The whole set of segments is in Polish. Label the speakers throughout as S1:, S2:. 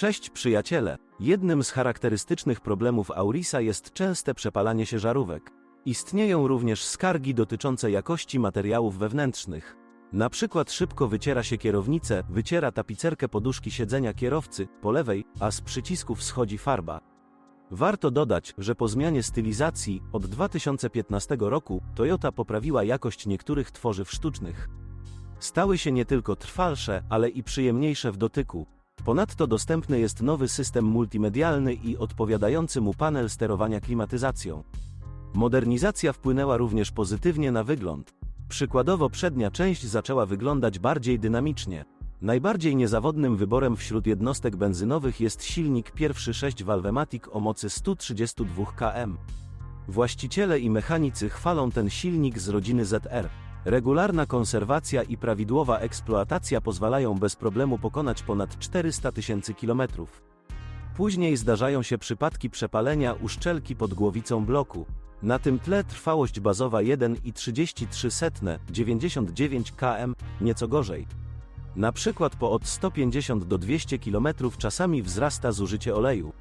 S1: Cześć przyjaciele! Jednym z charakterystycznych problemów Aurisa jest częste przepalanie się żarówek. Istnieją również skargi dotyczące jakości materiałów wewnętrznych. Na przykład szybko wyciera się kierownicę, wyciera tapicerkę poduszki siedzenia kierowcy, po lewej, a z przycisków schodzi farba. Warto dodać, że po zmianie stylizacji, od 2015 roku, Toyota poprawiła jakość niektórych tworzyw sztucznych. Stały się nie tylko trwalsze, ale i przyjemniejsze w dotyku. Ponadto dostępny jest nowy system multimedialny i odpowiadający mu panel sterowania klimatyzacją. Modernizacja wpłynęła również pozytywnie na wygląd. Przykładowo przednia część zaczęła wyglądać bardziej dynamicznie. Najbardziej niezawodnym wyborem wśród jednostek benzynowych jest silnik pierwszy 6 Valvematic o mocy 132 km. Właściciele i mechanicy chwalą ten silnik z rodziny ZR. Regularna konserwacja i prawidłowa eksploatacja pozwalają bez problemu pokonać ponad 400 tysięcy kilometrów. Później zdarzają się przypadki przepalenia uszczelki pod głowicą bloku. Na tym tle trwałość bazowa 1,33 99 km, nieco gorzej. Na przykład po od 150 do 200 km czasami wzrasta zużycie oleju.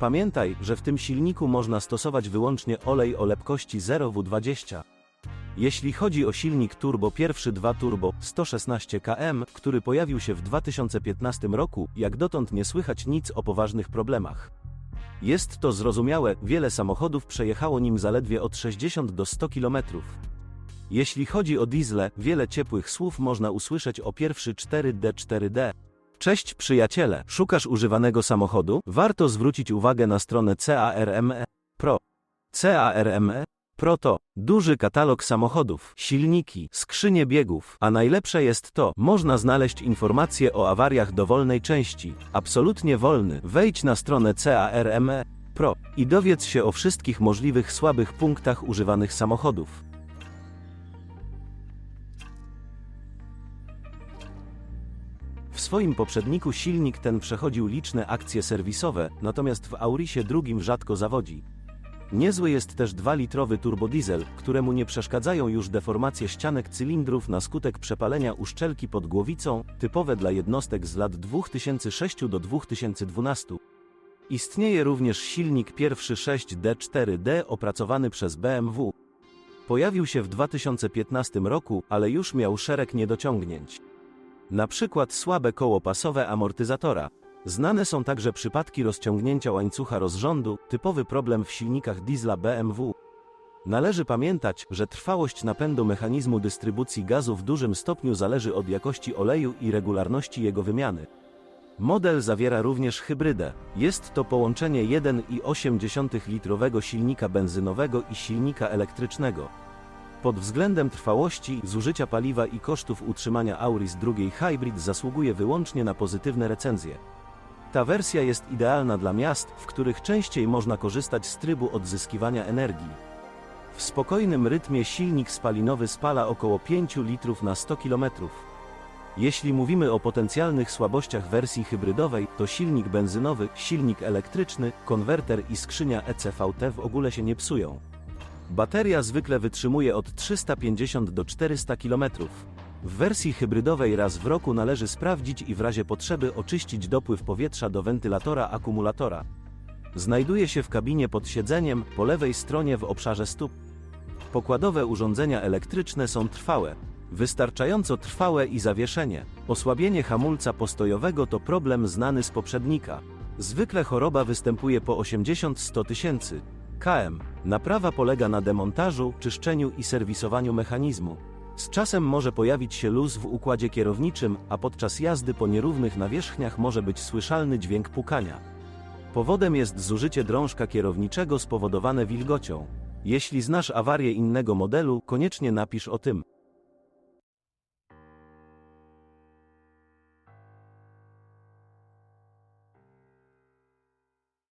S1: Pamiętaj, że w tym silniku można stosować wyłącznie olej o lepkości 0W20. Jeśli chodzi o silnik turbo pierwszy 2 turbo 116 km, który pojawił się w 2015 roku, jak dotąd nie słychać nic o poważnych problemach. Jest to zrozumiałe, wiele samochodów przejechało nim zaledwie od 60 do 100 km. Jeśli chodzi o diesle, wiele ciepłych słów można usłyszeć o pierwszy 4D4D. Cześć przyjaciele, szukasz używanego samochodu? Warto zwrócić uwagę na stronę CARME Pro. CARME Pro to duży katalog samochodów, silniki, skrzynie biegów, a najlepsze jest to, można znaleźć informacje o awariach dowolnej części. Absolutnie wolny. Wejdź na stronę CARME Pro i dowiedz się o wszystkich możliwych słabych punktach używanych samochodów. W swoim poprzedniku silnik ten przechodził liczne akcje serwisowe, natomiast w Aurisie drugim rzadko zawodzi. Niezły jest też 2-litrowy turbodiesel, któremu nie przeszkadzają już deformacje ścianek cylindrów na skutek przepalenia uszczelki pod głowicą, typowe dla jednostek z lat 2006 do 2012. Istnieje również silnik pierwszy 6D4D opracowany przez BMW. Pojawił się w 2015 roku, ale już miał szereg niedociągnięć. Na przykład słabe koło pasowe amortyzatora. Znane są także przypadki rozciągnięcia łańcucha rozrządu, typowy problem w silnikach diesla BMW. Należy pamiętać, że trwałość napędu mechanizmu dystrybucji gazu w dużym stopniu zależy od jakości oleju i regularności jego wymiany. Model zawiera również hybrydę. Jest to połączenie 1,8 litrowego silnika benzynowego i silnika elektrycznego. Pod względem trwałości, zużycia paliwa i kosztów utrzymania Auris drugiej Hybrid zasługuje wyłącznie na pozytywne recenzje. Ta wersja jest idealna dla miast, w których częściej można korzystać z trybu odzyskiwania energii. W spokojnym rytmie silnik spalinowy spala około 5 litrów na 100 km. Jeśli mówimy o potencjalnych słabościach wersji hybrydowej, to silnik benzynowy, silnik elektryczny, konwerter i skrzynia ECVT w ogóle się nie psują. Bateria zwykle wytrzymuje od 350 do 400 km. W wersji hybrydowej raz w roku należy sprawdzić i w razie potrzeby oczyścić dopływ powietrza do wentylatora akumulatora. Znajduje się w kabinie pod siedzeniem, po lewej stronie w obszarze stóp. Pokładowe urządzenia elektryczne są trwałe, wystarczająco trwałe i zawieszenie. Osłabienie hamulca postojowego to problem znany z poprzednika. Zwykle choroba występuje po 80-100 tysięcy km. Naprawa polega na demontażu, czyszczeniu i serwisowaniu mechanizmu. Z czasem może pojawić się luz w układzie kierowniczym, a podczas jazdy po nierównych nawierzchniach może być słyszalny dźwięk pukania. Powodem jest zużycie drążka kierowniczego spowodowane wilgocią. Jeśli znasz awarię innego modelu, koniecznie napisz o tym.